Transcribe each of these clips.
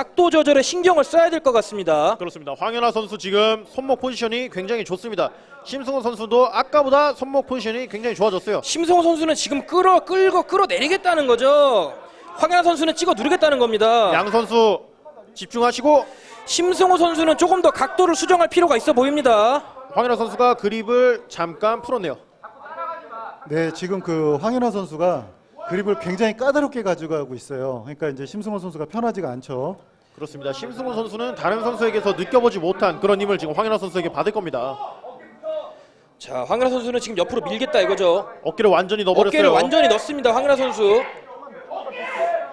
각도 조절에 신경을 써야 될 것 같습니다. 그렇습니다. 황현아 선수 지금 손목 포지션이 굉장히 좋습니다. 심승호 선수도 아까보다 손목 포지션이 굉장히 좋아졌어요. 심성호 선수는 지금 끌어 끌고 끌어내리겠다는 거죠. 황현아 선수는 찍어 누르겠다는 겁니다. 양 선수 집중하시고 심성호 선수는 조금 더 각도를 수정할 필요가 있어 보입니다. 황현아 선수가 그립을 잠깐 풀었네요. 네, 지금 그 황현아 선수가 그립을 굉장히 까다롭게 가져가고 있어요. 그러니까 이제 심승호 선수가 편하지가 않죠. 그렇습니다. 심승호 선수는 다른 선수에게서 느껴보지 못한 그런 힘을 지금 황현아 선수에게 받을 겁니다. 자, 황현아 선수는 지금 옆으로 밀겠다 이거죠. 어깨를 완전히 넣어버렸어요. 어깨를 완전히 넣습니다. 황현아 선수.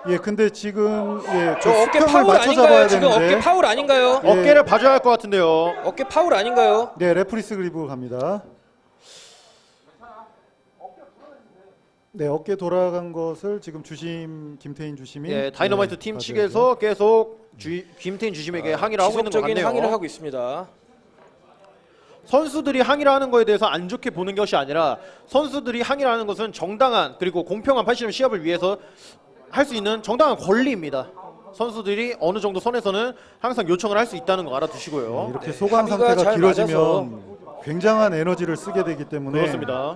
예, 근데 지금 예, 저그 어깨 파울 맞춰 아닌가요? 잡아야 지금 어깨 되는데. 파울 아닌가요? 예. 어깨를 봐줘야 할 것 같은데요. 어깨 파울 아닌가요? 네, 레프리스 그립으로 갑니다. 네, 어깨 돌아간 것을 지금 주심 김태인 주심이 예, 다이너마이트 네, 팀. 측에서 계속 주, 김태인 주심에게 항의를 하고 있는 것 지속적인 같네요. 항의를 하고 있습니다. 선수들이 항의를 하는 거에 대해서 안 좋게 보는 것이 아니라 선수들이 항의를 하는 것은 정당한 그리고 공평한 80점 시합을 위해서 할 수 있는 정당한 권리입니다. 선수들이 어느 정도 선에서는 항상 요청을 할 수 있다는 거 알아두시고요. 네, 이렇게 네, 소강 상태가 잘 길어지면 굉장한 에너지를 쓰게 되기 때문에 그렇습니다.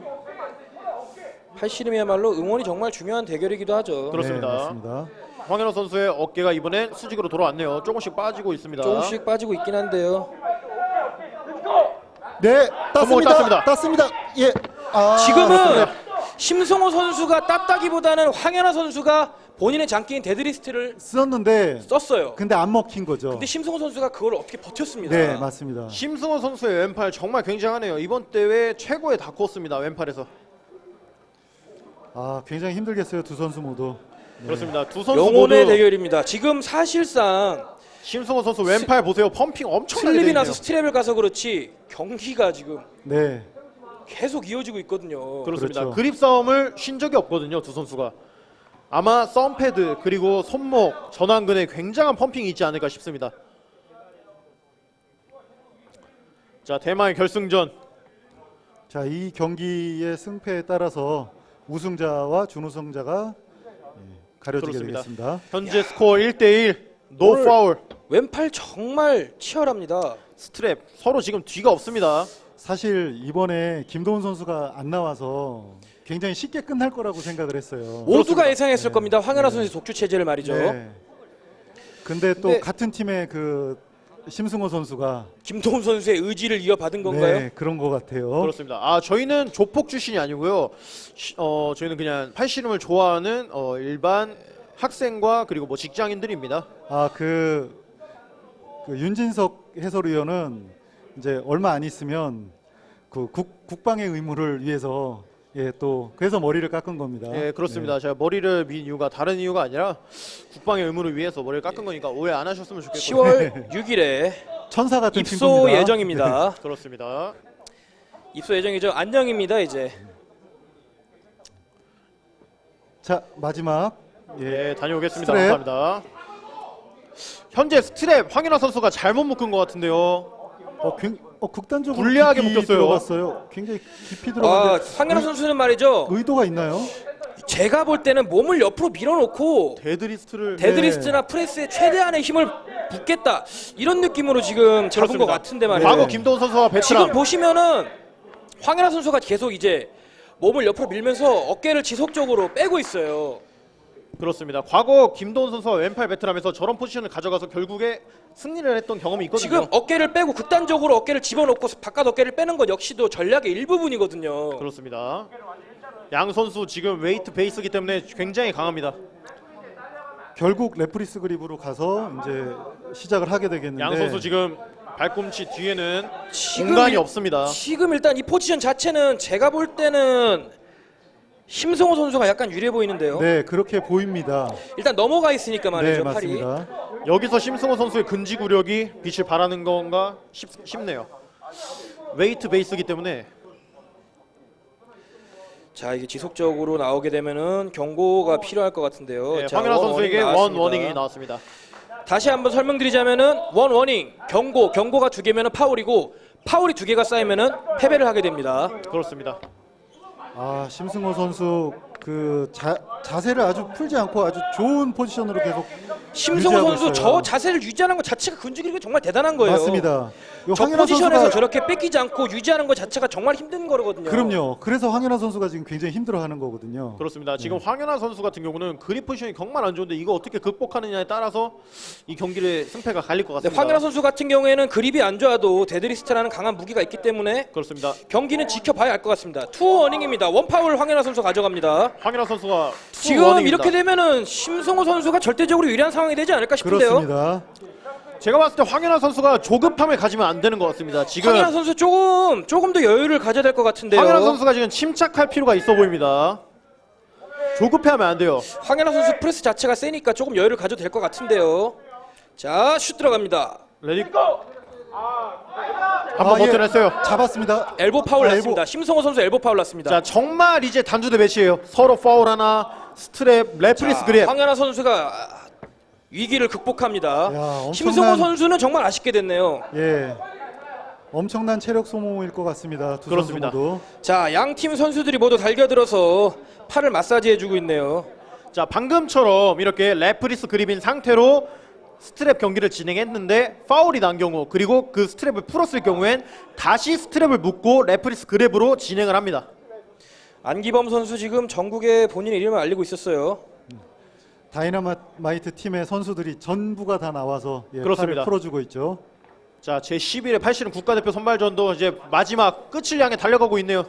팔씨름이야말로 응원이 정말 중요한 대결이기도 하죠. 그렇습니다. 네, 맞습니다. 황현호 선수의 어깨가 이번엔 수직으로 돌아왔네요. 조금씩 빠지고 있습니다. 조금씩 빠지고 있긴 한데요. 네, 땄습니다. 땄습니다. 땄습니다. 예. 아, 지금은 그렇습니다. 심성호 선수가 땄다기보다는 황현아 선수가 본인의 장기인 데드리스트를 썼는데 썼어요. 근데 안 먹힌 거죠. 근데 심성호 선수가 그걸 어떻게 버텼습니다. 네, 맞습니다. 심승호 선수의 왼팔 정말 굉장하네요. 이번 대회 최고의 다크호스입니다. 왼팔에서. 아, 굉장히 힘들겠어요, 두 선수 모두. 그렇습니다. 두 선수 영혼의 모두 대결입니다. 지금 사실상 심승호 선수 왼팔 보세요. 펌핑 엄청나게 돼 슬립이 있네요. 나서 스트랩을 가서 그렇지 경기가 지금 네. 계속 이어지고 있거든요. 그렇습니다. 그렇죠. 그립 싸움을 쉰 적이 없거든요. 두 선수가. 아마 썸 패드 그리고 손목 전완근에 굉장한 펌핑이 있지 않을까 싶습니다. 자 대망의 결승전 자, 이 경기의 승패에 따라서 우승자와 준우승자가 예, 가려지게 그렇습니다. 되겠습니다. 현재 스코어 1대1 노 오늘- 파울 왼팔 정말 치열합니다. 스트랩 서로 지금 뒤가 없습니다. 사실 이번에 김도훈 선수가 안 나와서 굉장히 쉽게 끝날 거라고 생각을 했어요. 모두가 그렇습니다. 예상했을 네. 겁니다. 황현아 선수 의 독주 체제를 말이죠. 네. 근데 또 근데- 같은 팀의 그 심승호 선수가 김동훈 선수의 의지를 이어받은 건가요? 네, 그런 것 같아요. 그렇습니다. 아 저희는 조폭 출신이 아니고요. 시- 어 저희는 그냥 팔씨름을 좋아하는 어, 일반 학생과 그리고 뭐 직장인들입니다. 아, 그, 그 윤진석 해설위원은 이제 얼마 안 있으면 그 국, 국방의 의무를 위해서 예, 또 그래서 머리를 깎은 겁니다. 예 그렇습니다. 제가 머리를 민 이유가 다른 이유가 아니라 국방의 의무를 위해서 머리를 깎은 거니까 오해 안 하셨으면 좋겠고요. 10월 6일에 네. 천사 같은 입소 친구입니다. 예정입니다. 그렇습니다. 입소 예정이죠. 안녕입니다 이제. 자, 마지막 예. 예 다녀오겠습니다. 스트랩. 감사합니다. 현재 스트랩 황현아 선수가 잘못 묶은 것 같은데요. 어, 굉, 어 극단적으로 불리하게 깊이 묶였어요. 들어갔어요. 굉장히 깊이 아, 들어갔는데 황현아 선수는 말이죠. 의도가 있나요? 제가 볼 때는 몸을 옆으로 밀어놓고 데드리스트를 데드리스트나 프레스에 최대한의 힘을 붓겠다 이런 느낌으로 지금 잡은 그렇습니다. 것 같은데 말이에요. 과거 김도훈 선수와 지금 베트남 보시면은 황현아 선수가 계속 이제 몸을 옆으로 밀면서 어깨를 지속적으로 빼고 있어요. 그렇습니다. 과거 김도훈 선수와 왼팔 베트남에서 저런 포지션을 가져가서 결국에 승리를 했던 경험이 있거든요. 지금 어깨를 빼고 극단적으로 어깨를 집어넣고 바깥 어깨를 빼는 것 역시도 전략의 일부분이거든요. 그렇습니다. 양 선수 지금 웨이트 베이스이기 때문에 굉장히 강합니다. 결국 레프리스 그립으로 가서 이제 시작을 하게 되겠는데 양 선수 지금 발꿈치 뒤에는 지금 공간이 일- 없습니다. 지금 일단 이 포지션 자체는 제가 볼 때는 심성호 선수가 약간 유리해 보이는데요. 네, 그렇게 보입니다. 일단 넘어가 있으니까 말이죠 네, 팔이. 맞습니다. 여기서 심승호 선수의 근지구력이 빛을 발하는 건가 싶, 싶네요. 웨이트 베이스이기 때문에 자 이게 지속적으로 나오게 되면은 경고가 필요할 것 같은데요. 네, 자, 황현아 원 선수에게 워닝 원 나왔습니다. 워닝이 나왔습니다. 다시 한번 설명드리자면은 원 워닝 경고 경고가 두 개면은 파울이고 파울이 두 개가 쌓이면은 패배를 하게 됩니다. 그렇습니다. 아 심승호 선수 그 자, 자세를 아주 풀지 않고 아주 좋은 포지션으로 계속 심성호 유지하고 선수 있어요. 저 자세를 유지하는 것 자체가 근육이 정말 대단한 거예요. 맞습니다. 요저 황현아 포지션에서 선수가 저렇게 뺏기지 않고 유지하는 것 자체가 정말 힘든 거거든요. 그럼요. 그래서 황현아 선수가 지금 굉장히 힘들어하는 거거든요. 그렇습니다. 지금 황현아 선수 같은 경우는 그립 포지션이 정말 안 좋은데 이거 어떻게 극복하느냐에 따라서 이 경기의 승패가 갈릴 것 네, 같습니다. 황현아 선수 같은 경우에는 그립이 안 좋아도 데드리스트라는 강한 무기가 있기 때문에 그렇습니다. 경기는 지켜봐야 알 것 같습니다. 투 어닝입니다. 원 파울 황현아 선수 가져갑니다. 황현아 선수가 투 지금 원입니다. 이렇게 되면은 심성호 선수가 절대적으로 유리한 상황이 되지 않을까 싶은데요. 그렇습니다. 제가 봤을 때 황현아 선수가 조급함을 가지면 안 되는 것 같습니다. 지금 황현아 선수 조금 조금 더 여유를 가져야 될 것 같은데요. 황현아 선수가 지금 침착할 필요가 있어 보입니다. 조급해하면 안 돼요. 황현아 선수 프레스 자체가 세니까 조금 여유를 가져도 될 것 같은데요. 자, 슛 들어갑니다. 레디 한번 예, 버텨냈어요. 잡았습니다. 엘보 파울 아, 났습니다. 심성호 선수 엘보 파울 났습니다. 자 정말 이제 단두대 매치예요. 서로 파울 하나, 스트랩, 레프리스 자, 그립. 황현아 선수가 위기를 극복합니다. 야, 엄청난- 심성호 선수는 정말 아쉽게 됐네요. 예. 엄청난 체력 소모일 것 같습니다. 두 그렇습니다. 선수 모두. 자, 양 팀 선수들이 모두 달겨들어서 팔을 마사지해주고 있네요. 자 방금처럼 이렇게 레프리스 그립인 상태로 스트랩 경기를 진행했는데 파울이 난 경우 그리고 그 스트랩을 풀었을 경우엔 다시 스트랩을 묶고 레프리스 그립으로 진행을 합니다. 안기범 선수 지금 전국에 본인 의 이름을 알리고 있었어요. 다이너마이트 팀의 선수들이 전부가 다 나와서 예, 그렇습니다. 팔을 풀어주고 있죠. 자 제 11회 팔씨름 국가대표 선발전도 이제 마지막 끝을 향해 달려가고 있네요.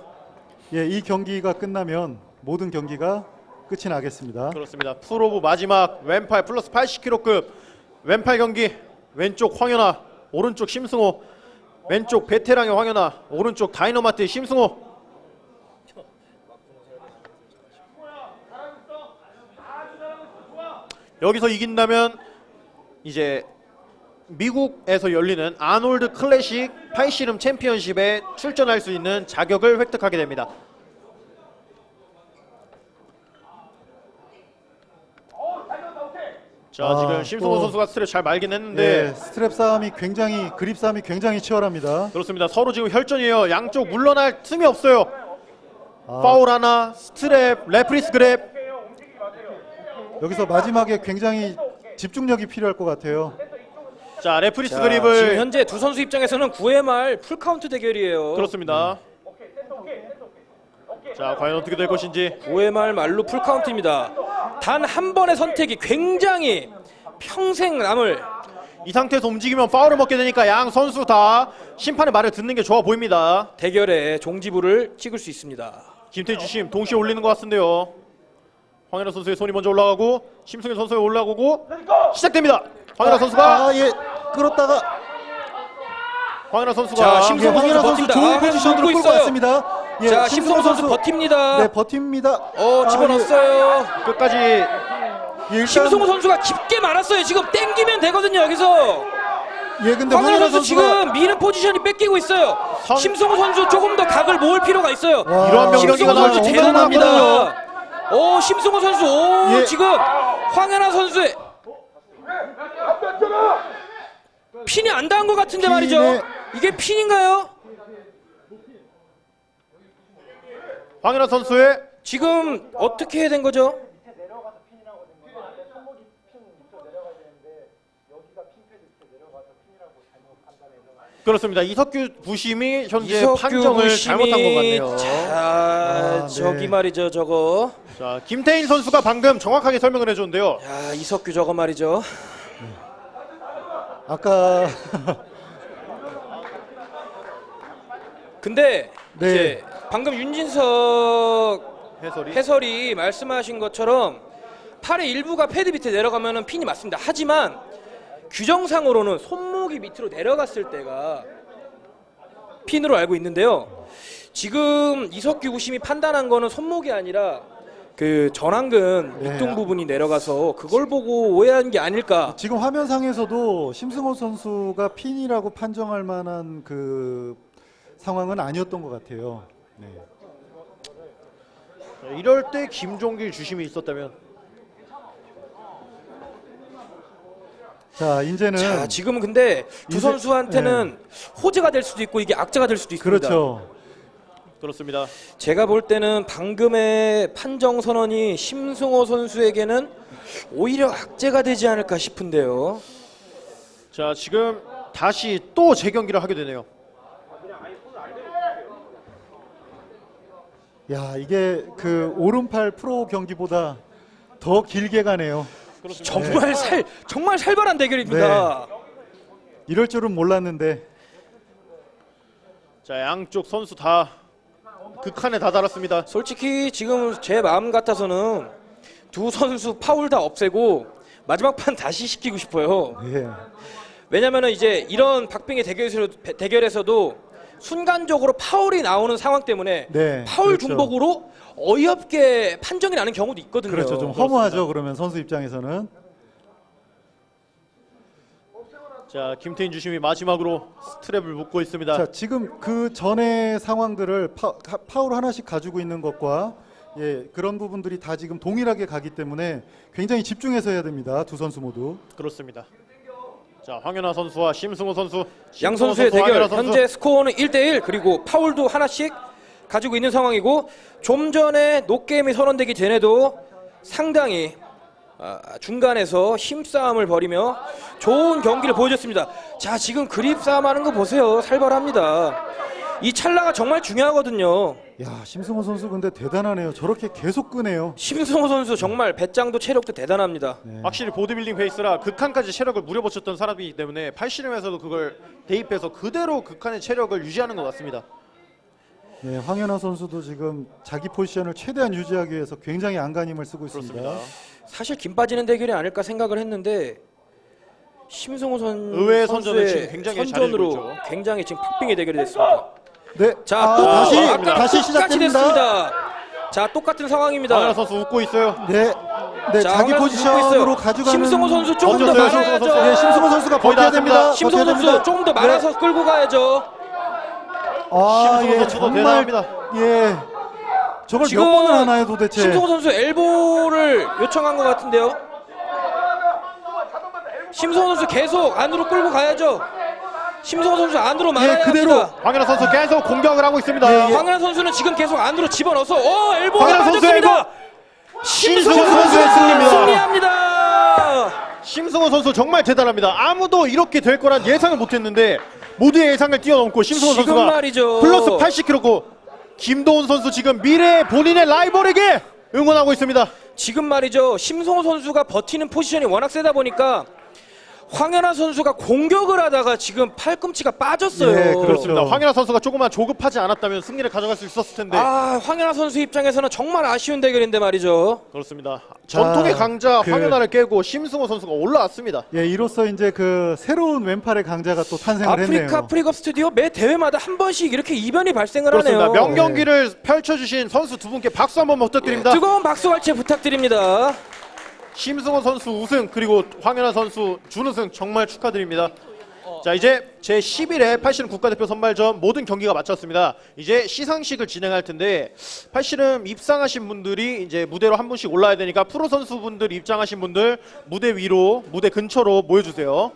예, 이 경기가 끝나면 모든 경기가 끝이 나겠습니다. 그렇습니다. 프로브 마지막 왼팔 플러스 80kg급 왼팔 경기 왼쪽 황현아 오른쪽 심승호 왼쪽 베테랑의 황현아 오른쪽 다이너마트의 심승호 여기서 이긴다면 이제 미국에서 열리는 아놀드 클래식 팔씨름 챔피언십에 출전할 수 있는 자격을 획득하게 됩니다. 자 아, 지금 심승호 또- 선수가 스트랩 잘 말긴 했는데 예, 스트랩 싸움이 굉장히 그립 싸움이 굉장히 치열합니다. 그렇습니다. 서로 지금 혈전이에요. 양쪽 물러날 틈이 없어요. 아, 파울 하나, 스트랩, 레프리스 그랩. 여기서 마지막에 굉장히 집중력이 필요할 것 같아요. 자 레프리스 자, 그립을 지금 현재 두 선수 입장에서는 9회 말 풀카운트 대결이에요. 그렇습니다. 자 과연 어떻게 될 것인지 5회 말 말로 풀카운트입니다. 단 한 번의 선택이 굉장히 평생 남을 이 상태에서 움직이면 파울을 먹게 되니까 양 선수 다 심판의 말을 듣는 게 좋아 보입니다. 대결에 종지부를 찍을 수 있습니다. 김태주 심 동시에 올리는 것 같은데요. 황현아 선수의 손이 먼저 올라가고 심승현 선수의 올라가고 시작됩니다. 황현아 선수가 아, 예. 끌었다가 황현아 선수가 자, 예, 심승호 황현아 선수 선수 버팁니다. 좋은 아, 포지션으로 끌고 끌고 있어요. 왔습니다. 예, 자, 심성호 선수 버팁니다. 네, 버팁니다. 어, 아, 집어넣었어요. 끝까지 예, 일단 심성호 선수가 깊게 말았어요. 지금 땡기면 되거든요. 여기서 예, 근데 황현아 선수 선수가- 지금 미는 포지션이 뺏기고 있어요. 선- 심성호 선수 조금 더 각을 모을 필요가 있어요. 와, 이러한 명령이 심성호 아, 선수 나오면 대단합니다. 오, 심성호 선수 오, 예. 지금 황현아 선수의 핀이 안 닿은 것 같은데 말이죠. 핀에- 이게 핀인가요? 황현아 선수의 지금 어떻게 된 거죠? 그렇습니다. 이석규 부심이 현재 이석규 판정을 부심이 잘못한 것 같네요. 자, 아, 저기 네. 말이죠, 저거. 자, 김태인 선수가 방금 정확하게 설명을 해줬는데요. 야, 이석규 저거 말이죠. 아까 근데 네. 이제 방금 윤진석 해설이 해설이 말씀하신 것처럼 팔의 일부가 패드 밑에 내려가면은 핀이 맞습니다. 하지만 규정상으로는 손목이 밑으로 내려갔을 때가 핀으로 알고 있는데요. 지금 이석규 구심이 판단한 거는 손목이 아니라 그 전완근 네. 밑동 부분이 내려가서 그걸 보고 오해한 게 아닐까. 지금 화면상에서도 심승호 선수가 핀이라고 판정할 만한 그 상황은 아니었던 것 같아요. 네. 자, 이럴 때 김종길 주심이 있었다면 자, 이제는 자, 지금은 근데 두 이제- 선수한테는 호재가 될 수도 있고 이게 악재가 될 수도 있습니다. 그렇죠. 그렇습니다. 제가 볼 때는 방금의 판정 선언이 심승호 선수에게는 오히려 악재가 되지 않을까 싶은데요. 자 지금 다시 또 재경기를 하게 되네요. 야 이게 그 오른팔 프로 경기보다 더 길게 가네요. 정말 살 정말 살벌한 대결입니다. 이럴 줄은 몰랐는데 자 양쪽 선수 다 극한에 다다랐습니다. 솔직히 지금 제 마음 같아서는 두 선수 파울 다 없애고 마지막 판 다시 시키고 싶어요. 예. 왜냐면은 이제 이런 박빙의 대결에서, 대결에서도 순간적으로 파울이 나오는 상황 때문에 네, 파울 그렇죠. 중복으로 어이없게 판정이 나는 경우도 있거든요. 그렇죠. 좀 허무하죠. 그러면 선수 입장에서는 자 김태인 주심이 마지막으로 스트랩을 묶고 있습니다. 자 지금 그 전의 상황들을 파, 가- 파울 하나씩 가지고 있는 것과 예 그런 부분들이 다 지금 동일하게 가기 때문에 굉장히 집중해서 해야 됩니다. 두 선수 모두. 그렇습니다. 자 황현아 선수와 심승호 선수, 양 선수의 선수, 대결 선수. 현재 스코어는 1대1 그리고 파울도 하나씩 가지고 있는 상황이고 좀 전에 노게임이 선언되기 전에도 상당히 아, 중간에서 힘싸움을 벌이며 좋은 경기를 보여줬습니다. 자 지금 그립 싸움하는 거 보세요. 살벌합니다. 이 찰나가 정말 중요하거든요. 야 심승호 선수 근데 대단하네요. 저렇게 계속 끄네요. 심승호 선수 정말 배짱도 체력도 대단합니다. 네. 확실히 보디빌딩 페이스라 극한까지 체력을 무려붙였던 사람이기 때문에 팔씨름에서도 그걸 대입해서 그대로 극한의 체력을 유지하는 것 같습니다. 네, 황현아 선수도 지금 자기 포지션을 최대한 유지하기 위해서 굉장히 안간힘을 쓰고 있습니다. 그렇습니다. 사실 김 빠지는 대결이 아닐까 생각을 했는데 심승호 선 의외의 선전을 지금 굉장히 선전으로 있죠. 굉장히 지금 박빙의 대결이 됐습니다. 네, 자, 아, 또 다시 아까랑 다시 똑같이 시작됩니다. 됐습니다. 자, 똑같은 상황입니다. 황현아 선수 웃고 있어요. 네, 네 자, 자기 황현아 선수 웃고 포지션으로 있어요. 가져가는 심승호 선수 조금 더 던졌어요, 심승호 말아야죠. 선수. 네, 심승호 선수가 거의 버텨야 다 됩니다. 왔습니다. 심승호 버텨야 선수 됩니다. 조금 더 네. 말아서 끌고 가야죠. 아, 심승호 예, 선수도 정말 대단합니다. 예. 저걸 지금 몇 번을 하나요, 도대체? 심승호 선수 엘보를 요청한 것 같은데요. 심승호 선수 계속 안으로 끌고 가야죠. 심승호 선수 안으로 말아야 예, 그대로. 합니다. 황현아 선수 계속 공격을 하고 있습니다. 예, 예. 황현아 선수는 지금 계속 안으로 집어넣어서 어 엘보가 황현아 선수의 맞았습니다. 심승호 심승호 선수의 승리입니다. 승리합니다. 심승호 선수 정말 대단합니다. 아무도 이렇게 될 거란 예상을 못했는데 모두의 예상을 뛰어넘고 심승호 지금 선수가 말이죠. 플러스 80kg고 김도훈 선수 지금 미래 본인의 라이벌에게 응원하고 있습니다. 지금 말이죠. 심성호 선수가 버티는 포지션이 워낙 세다 보니까 황현아 선수가 공격을 하다가 지금 팔꿈치가 빠졌어요. 예, 그렇죠. 그렇습니다. 황현아 선수가 조금만 조급하지 않았다면 승리를 가져갈 수 있었을 텐데 아 황현아 선수 입장에서는 정말 아쉬운 대결인데 말이죠. 그렇습니다. 전통의 강자 그- 황현아를 깨고 심승호 선수가 올라왔습니다. 예, 이로써 이제 그 새로운 왼팔의 강자가 또 탄생을 아프리카 했네요. 프리급 스튜디오 매 대회마다 한 번씩 이렇게 이변이 발생을 그렇습니다. 하네요. 명경기를 펼쳐주신 선수 두 분께 박수 한번 부탁드립니다. 뜨거운 박수 갈채 부탁드립니다. 심승호 선수 우승 그리고 황현아 선수 준우승 정말 축하드립니다. 자 이제 제 11회 팔씨름 국가대표 선발전 모든 경기가 마쳤습니다. 이제 시상식을 진행할 텐데 팔씨름 입상하신 분들이 이제 무대로 한 분씩 올라야 되니까 프로 선수분들 입장하신 분들 무대 위로 무대 근처로 모여주세요.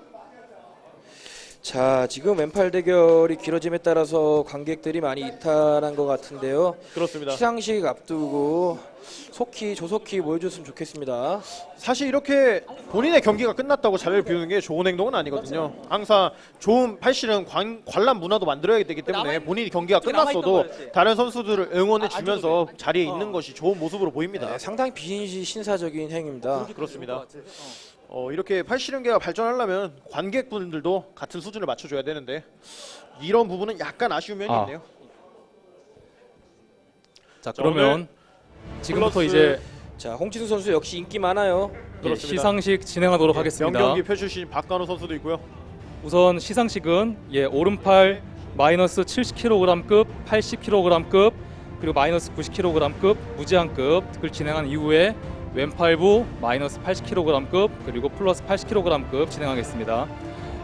자 지금 왼팔 대결이 길어짐에 따라서 관객들이 많이 이탈한 것 같은데요. 그렇습니다. 시상식 앞두고 속히 조속히 모여줬으면 좋겠습니다. 사실 이렇게 본인의 경기가 끝났다고 자리를 비우는 게 좋은 행동은 아니거든요. 항상 좋은 팔씨름 관, 관람 문화도 만들어야 되기 때문에 본인이 경기가 끝났어도 다른 선수들을 응원해 주면서 자리에 있는 것이 좋은 모습으로 보입니다. 네, 상당히 비신사적인 행위입니다. 그렇습니다. 어, 이렇게 팔씨름계가 발전하려면 관객분들도 같은 수준을 맞춰줘야 되는데 이런 부분은 약간 아쉬운 면이 아. 있네요. 자 자, 그러면 지금부터 플러스 이제 자 홍진수 선수 역시 인기 많아요. 예, 그렇습니다. 시상식 진행하도록 하겠습니다. 명경기 펼쳐주신 박간호 선수도 있고요. 우선 시상식은 예 오른팔 마이너스 70kg급, 80kg급 그리고 마이너스 90kg급 무제한급을 진행한 이후에 왼팔부 마이너스 80kg급 그리고 플러스 80kg급 진행하겠습니다.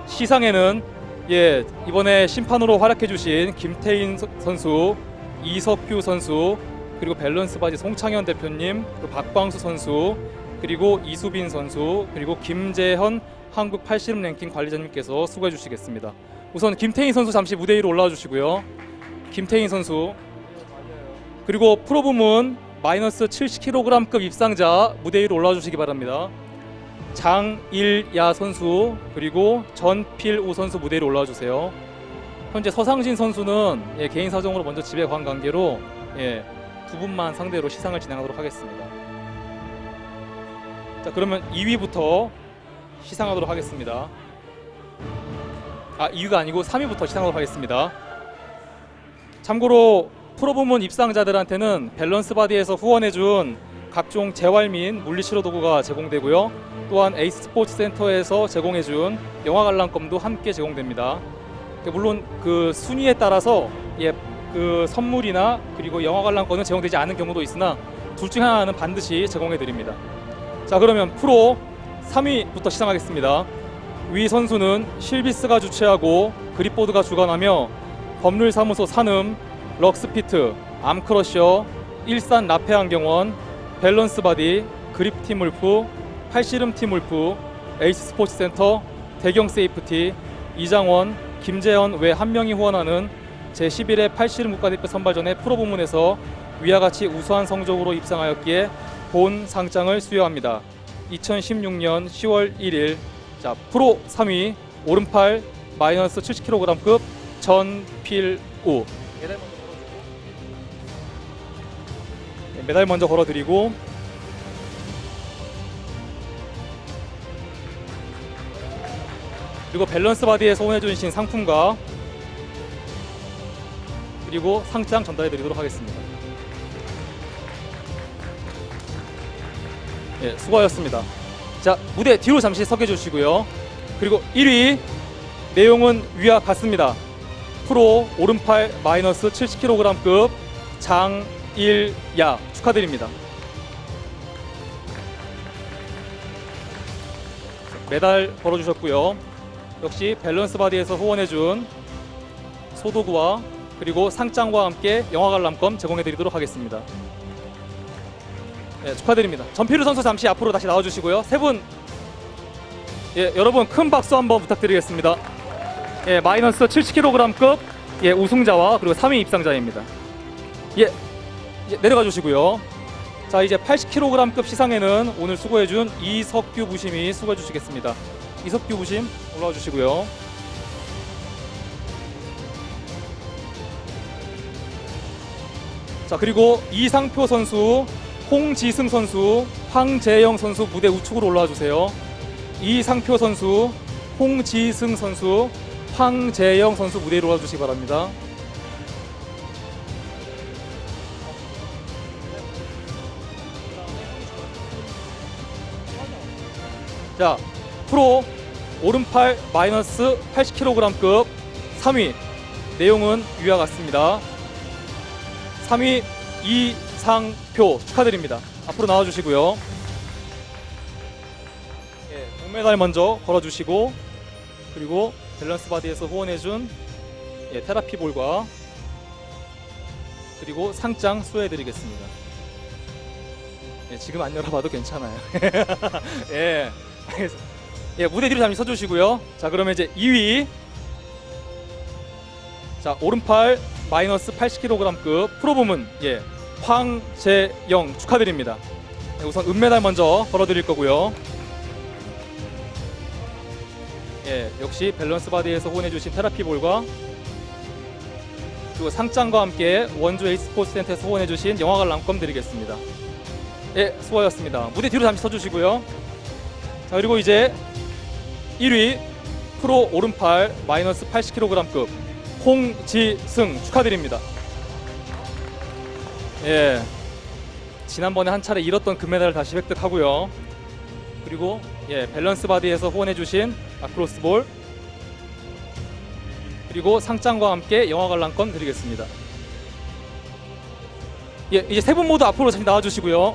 시상에는 예 이번에 심판으로 활약해주신 김태인 서- 선수, 이석규 선수 그리고 밸런스 바지 송창현 대표님, 박광수 선수 그리고 이수빈 선수 그리고 김재현 한국 팔씨름 랭킹 관리자님께서 수고해 주시겠습니다. 우선 김태인 선수 잠시 무대 위로 올라와 주시고요. 김태인 선수 그리고 프로 부문 마이너스 70kg급 입상자 무대 위로 올라와 주시기 바랍니다. 장일야 선수 그리고 전필우 선수 무대 위로 올라와 주세요. 현재 서상진 선수는 예, 개인 사정으로 먼저 집에 간 관계로 예, 두 분만 상대로 시상을 진행하도록 하겠습니다. 자 그러면 2위부터 시상하도록 하겠습니다. 아 2위가 아니고 3위부터 시상하도록 하겠습니다. 참고로 프로 부문 입상자들한테는 밸런스 바디에서 후원해준 각종 재활 및 물리치료 도구가 제공되고요. 또한 에이스 스포츠 센터에서 제공해준 영화 관람권도 함께 제공됩니다. 물론 그 순위에 따라서 예, 그 선물이나 그리고 영화 관람권은 제공되지 않은 경우도 있으나 둘 중 하나는 반드시 제공해 드립니다. 자 그러면 프로 3위부터 시작하겠습니다. 위 선수는 실비스가 주최하고 그립보드가 주관하며 법률사무소 산음, 럭스피트, 암크러셔, 일산 라페안경원, 밸런스바디, 그립팀 울프, 팔씨름팀 울프, 에이스 스포츠센터, 대경세이프티, 이장원, 김재현 외 한 명이 후원하는 제11회 팔씨름 국가대표 선발전의 프로 부문에서 위와 같이 우수한 성적으로 입상하였기에 본 상장을 수여합니다. 2016년 10월 1일 자 프로 3위 오른팔 마이너스 70kg급 전필우 메달 먼저 걸어드리고 그리고 밸런스 바디에서 후원해주신 상품과 그리고 상장 전달해드리도록 하겠습니다. 예, 수고하셨습니다. 자, 무대 뒤로 잠시 서게 주시고요. 그리고 1위 내용은 위와 같습니다. 프로 오른팔 마이너스 70kg급 장 일야 축하드립니다. 메달 걸어주셨고요. 역시 밸런스 바디에서 후원해준 소도구와 그리고 상장과 함께 영화 관람권 제공해드리도록 하겠습니다. 예, 축하드립니다. 전필우 선수 잠시 앞으로 다시 나와주시고요. 세 분, 예, 여러분 큰 박수 한번 부탁드리겠습니다. 예, 마이너스 70kg급 예, 우승자와 그리고 3위 입상자입니다. 예, 이제 내려가 주시고요. 자, 이제 80kg급 시상에는 오늘 수고해준 이석규 부심이 수고해 주시겠습니다. 이석규 부심 올라와 주시고요. 자, 그리고 이상표 선수, 홍지승 선수, 황재영 선수 무대 우측으로 올라와 주세요. 이상표 선수, 홍지승 선수, 황재영 선수 무대 위로 올라 주시기 바랍니다. 자, 프로 오른팔 마이너스 80kg급 3위 내용은 위와 같습니다. 3위 이상표 축하드립니다. 앞으로 나와주시고요. 예, 동메달 먼저 걸어주시고 그리고 밸런스 바디에서 후원해준 예, 테라피 볼과 그리고 상장 수여해드리겠습니다. 예, 지금 안 열어봐도 괜찮아요. 예, 예, 무대 뒤로 잠시 서주시고요. 자, 그러면 이제 2위. 자, 오른팔 마이너스 80kg급 프로 부문 예, 황재영 축하드립니다. 네, 우선 은메달 먼저 걸어드릴 거고요. 예, 역시 밸런스 바디에서 후원해주신 테라피 볼과 그리고 상장과 함께 원주 에이스 스포츠 센터에서 후원해주신 영화 관람권 드리겠습니다. 예, 수고하셨습니다. 무대 뒤로 잠시 서주시고요. 자, 그리고 이제 1위 프로 오른팔 마이너스 80kg급 홍지승 축하드립니다. 예, 지난번에 한 차례 잃었던 금메달을 다시 획득하고요. 그리고 예, 밸런스 바디에서 후원해 주신 아크로스 볼 그리고 상장과 함께 영화 관람권 드리겠습니다. 예, 이제 세 분 모두 앞으로 다시 나와 주시고요.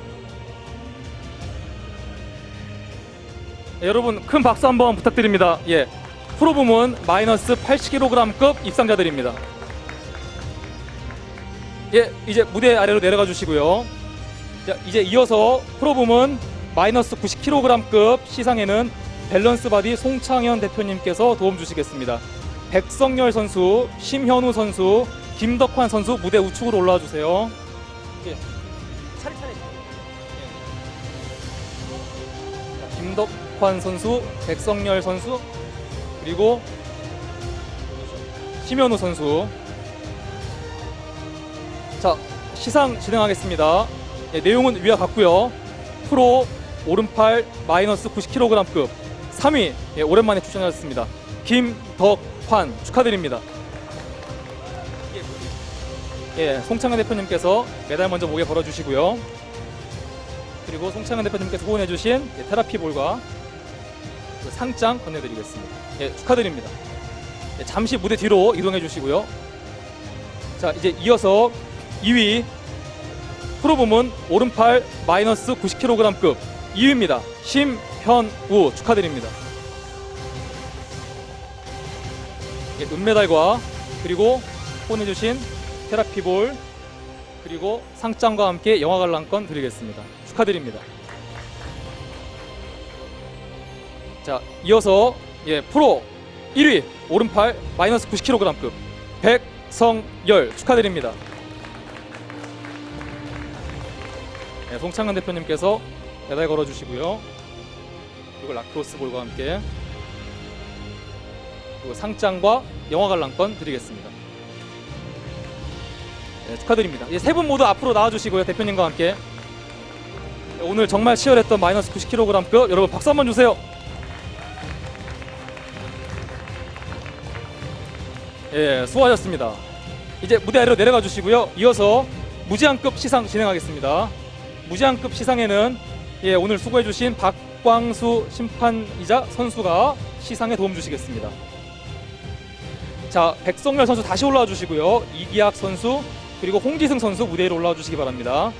여러분 큰 박수 한번 부탁드립니다. 예, 프로 부문 마이너스 80kg급 입상자들입니다. 예, 이제 무대 아래로 내려가 주시고요. 자, 이제 이어서 프로 부문 마이너스 90kg급 시상에는 밸런스 바디 송창현 대표님께서 도움 주시겠습니다. 백성열 선수, 심현우 선수, 김덕환 선수 무대 우측으로 올라와 주세요. 이제 차례차례. 자, 김덕 환 선수, 백성열 선수, 그리고 심현우 선수. 자, 시상 진행하겠습니다. 예, 내용은 위와 같고요. 프로 오른팔 마이너스 90kg급 3위 예, 오랜만에 출전하셨습니다. 김덕환 축하드립니다. 예, 송창현 대표님께서 메달 먼저 목에 걸어주시고요. 그리고 송창현 대표님께서 후원해주신 예, 테라피볼과 그 상장 건네드리겠습니다. 예, 축하드립니다. 예, 잠시 무대 뒤로 이동해 주시고요. 자, 이제 이어서 2위 프로 부문 오른팔 마이너스 90kg급 2위입니다. 심현우 축하드립니다. 예, 은메달과 그리고 후원해주신 테라피볼 그리고 상장과 함께 영화 관람권 드리겠습니다. 축하드립니다. 자, 이어서 예, 프로 1위 오른팔 마이너스 90kg급 백성열 축하드립니다. 예, 송창근 대표님께서 메달 걸어주시고요. 그리고 라크로스 볼과 함께 그리고 상장과 영화 관람권 드리겠습니다. 네, 축하드립니다. 예, 세분 모두 앞으로 나와주시고요. 대표님과 함께 예, 오늘 정말 치열했던 마이너스 90kg급 여러분 박수 한번 주세요. 예, 수고하셨습니다. 이제 무대 아래로 내려가 주시고요. 이어서 무제한급 시상 진행하겠습니다. 무제한급 시상에는 예, 오늘 수고해 주신 박광수 심판이자 선수가 시상에 도움 주시겠습니다. 자, 백성열 선수 다시 올라와 주시고요. 이기학 선수 그리고 홍지승 선수 무대 위로 올라와 주시기 바랍니다.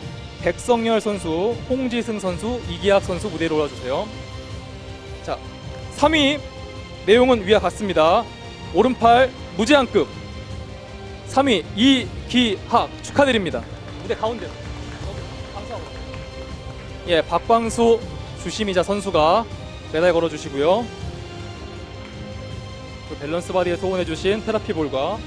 백성열 선수, 홍지승 선수, 이기학 선수 무대 위로 올라와 주세요. 자, 3위 내용은 위와 같습니다. 오른팔 무제한급 3위 이기학 축하드립니다. 무대 가운데. 예, 박광수 주심이자 선수가 메달 걸어주시고요. 그 밸런스 바디에 소원해주신 테라피볼과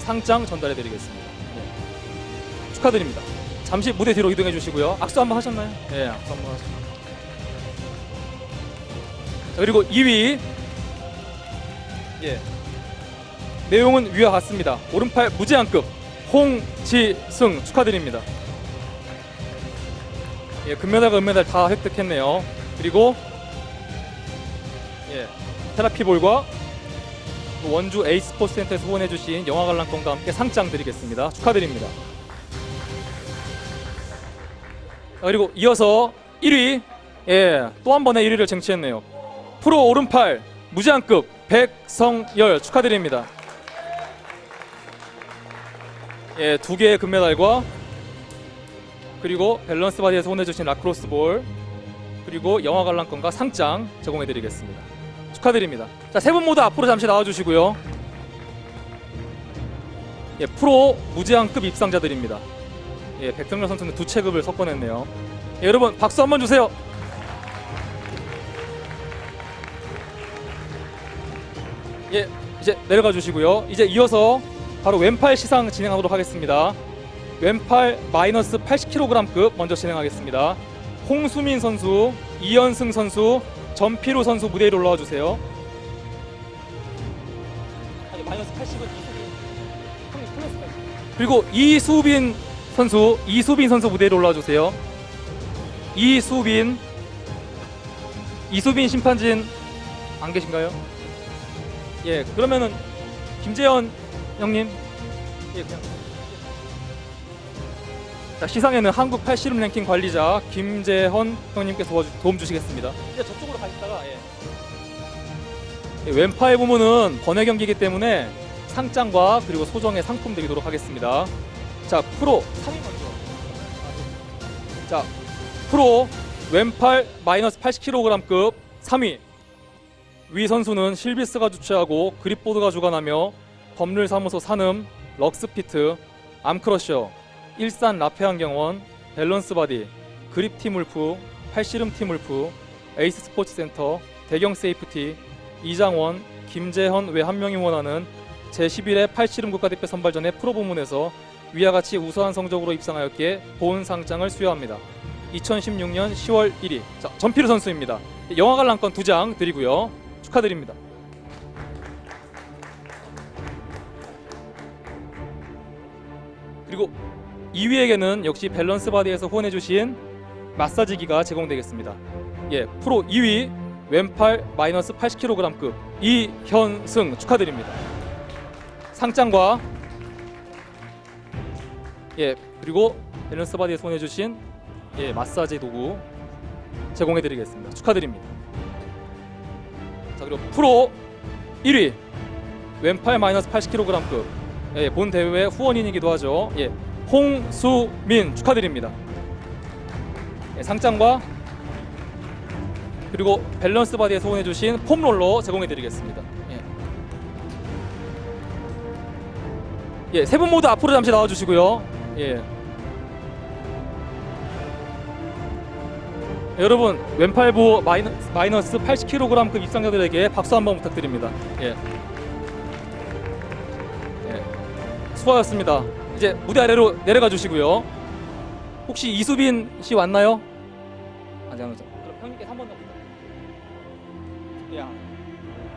상장 전달해드리겠습니다. 예. 축하드립니다. 잠시 무대 뒤로 이동해 주시고요. 악수 한번 하셨나요? 예, 악수 한번 하셨습니다. 자, 그리고 2위 예. 내용은 위와 같습니다. 오른팔 무제한급 홍지승 축하드립니다. 예, 금메달과 은메달 다 획득했네요. 그리고 예, 테라피볼과 원주 A 스포츠 센터에서 후원해주신 영화 관람권과 함께 상장 드리겠습니다. 축하드립니다. 자, 그리고 이어서 1위 예, 또 한 번의 1위를 쟁취했네요. 프로 오른팔 무제한급 백성열 축하드립니다. 예, 두 개의 금메달과 그리고 밸런스 바디에서 혼내주신 라크로스 볼 그리고 영화 관람권과 상장 제공해드리겠습니다. 축하드립니다. 자, 세 분 모두 앞으로 잠시 나와주시고요. 예, 프로 무제한급 입상자들입니다. 예, 백성열 선수는 두 체급을 섞어냈네요. 예, 여러분 박수 한번 주세요. 예, 이제 내려가 주시고요. 이제 이어서 바로 왼팔 시상 진행하도록 하겠습니다. 왼팔 마이너스 80kg급 먼저 진행하겠습니다. 홍수민 선수, 이현승 선수, 전피로 선수 무대 위로 올라와 주세요. 아니 마이너스 80은 그리고 이수빈 선수, 이수빈 선수 무대 위로 올라와 주세요. 이수빈, 이수빈 심판진 안 계신가요? 예, 그러면은 김재현 형님, 예, 그냥. 자, 시상에는 한국 팔씨름 랭킹 관리자 김재헌 형님께서 도와주, 도움 주시겠습니다. 이제 저쪽으로 가시다가 예. 예, 왼팔 부문은 번외 경기이기 때문에 상장과 그리고 소정의 상품 드리도록 하겠습니다. 자, 프로 3위 먼저. 자, 프로 왼팔 마이너스 80kg급 3위. 위 선수는 실비스가 주최하고 그립보드가 주관하며 법률사무소 산음, 럭스피트, 암크러셔, 일산 라페안경원, 밸런스바디, 그립팀울프, 팔씨름팀울프, 에이스 스포츠센터, 대경세이프티, 이장원, 김재현 외한 명이 원하는 제11회 팔씨름 국가대표 선발전의 프로 부문에서 위와 같이 우수한 성적으로 입상하였기에 본 상장을 수여합니다. 2016년 10월 1일 자, 전필우 선수입니다. 영화 관람권 두장 드리고요. 축하드립니다. 그리고 2위에게는 역시 밸런스 바디에서 후원해 주신 마사지기가 제공되겠습니다. 예, 프로 2위 왼팔 마이너스 80kg급 이현승 축하드립니다. 상장과 예 그리고 밸런스 바디에 후원해 주신 예 마사지 도구 제공해 드리겠습니다. 축하드립니다. 자 그리고 프로 1위 왼팔 마이너스 80kg급 예, 본 대회 후원인이기도 하죠. 예, 홍수민 축하드립니다. 예, 상장과 그리고 밸런스 바디에 소원해 주신 폼롤러 제공해 드리겠습니다. 예. 예, 세 분 모두 앞으로 잠시 나와 주시고요. 예. 여러분 왼팔부 마이너, 마이너스 80kg급 입상자들에게 박수 한번 부탁드립니다. 예. 예. 수고하셨습니다. 이제 무대 아래로 내려가 주시고요. 혹시 이수빈 씨 왔나요? 안 오죠. 그럼 형님께 한번 더. 야.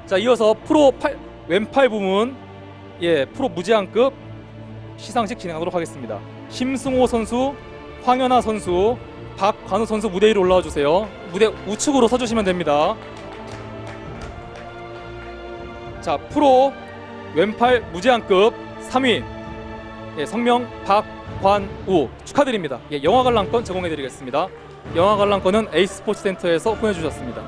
자 이어서 프로 팔, 왼팔 부문 예 프로 무제한급 시상식 진행하도록 하겠습니다. 심승호 선수, 황현아 선수, 박관우 선수 무대 위로 올라와 주세요. 무대 우측으로 서 주시면 됩니다. 자 프로 왼팔 무제한급 3위 예, 성명 박관우 축하드립니다. 예, 영화 관람권 제공해드리겠습니다. 영화 관람권은 에이스 스포츠 센터에서 보내주셨습니다.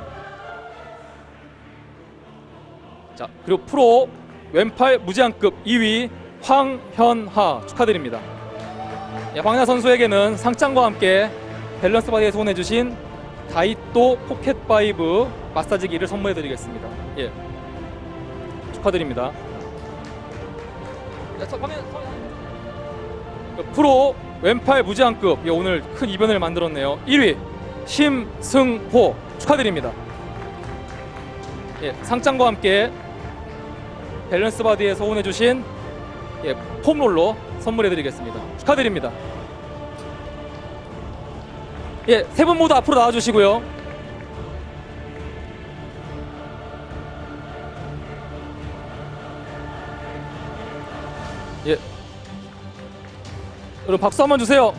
자 그리고 프로 왼팔 무제한급 2위 황현하 축하드립니다. 예, 황현하 선수에게는 상장과 함께 밸런스 바디에 소원해주신 다이또 포켓 5 마사지기를 선물해드리겠습니다. 예 축하드립니다. 자, 저 화면, 화면. 프로 왼팔 무제한급 예, 오늘 큰 이변을 만들었네요. 1위 심승호 축하드립니다. 예, 상장과 함께 밸런스 바디에 소원해주신 예, 폼롤러 선물해드리겠습니다. 축하드립니다. 예, 세 분 모두 앞으로 나와주시고요. 여러분 박수 한번 주세요.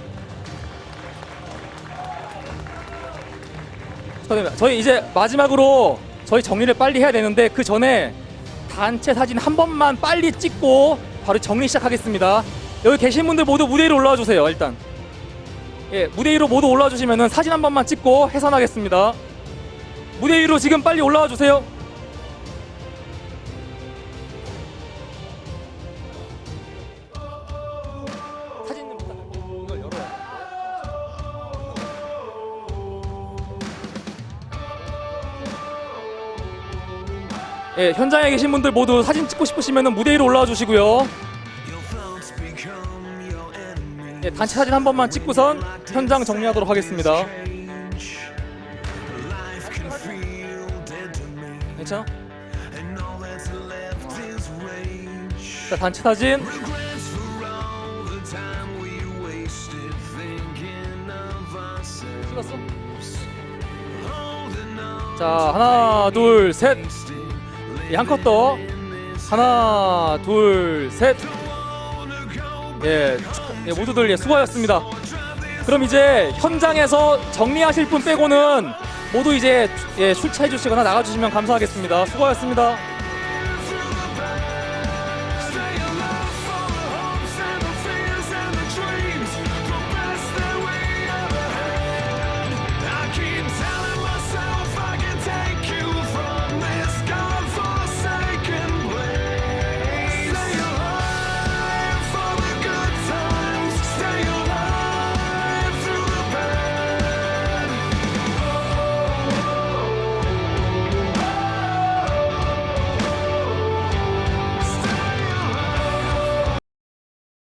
저희 이제 마지막으로 저희 정리를 빨리 해야 되는데 그 전에 단체 사진 한 번만 빨리 찍고 바로 정리 시작하겠습니다. 여기 계신 분들 모두 무대 위로 올라와 주세요. 일단 예 무대 위로 모두 올라와 주시면은 사진 한 번만 찍고 해산하겠습니다. 무대 위로 지금 빨리 올라와 주세요. 예, 현장에 계신 분들 모두 사진 찍고 싶으시면 무대 위로 올라와 주시고요. 예, 단체 사진 한 번만 찍고선 현장 정리하도록 하겠습니다. 괜찮아? 자, 단체 사진. 찍었어? 자, 하나, 둘, 셋. 예, 한컷 더. 하나, 둘, 셋. 예, 예, 모두들 예, 수고하셨습니다. 그럼 이제 현장에서 정리하실 분 빼고는 모두 이제 예, 출차해 주시거나 나가 주시면 감사하겠습니다. 수고하셨습니다.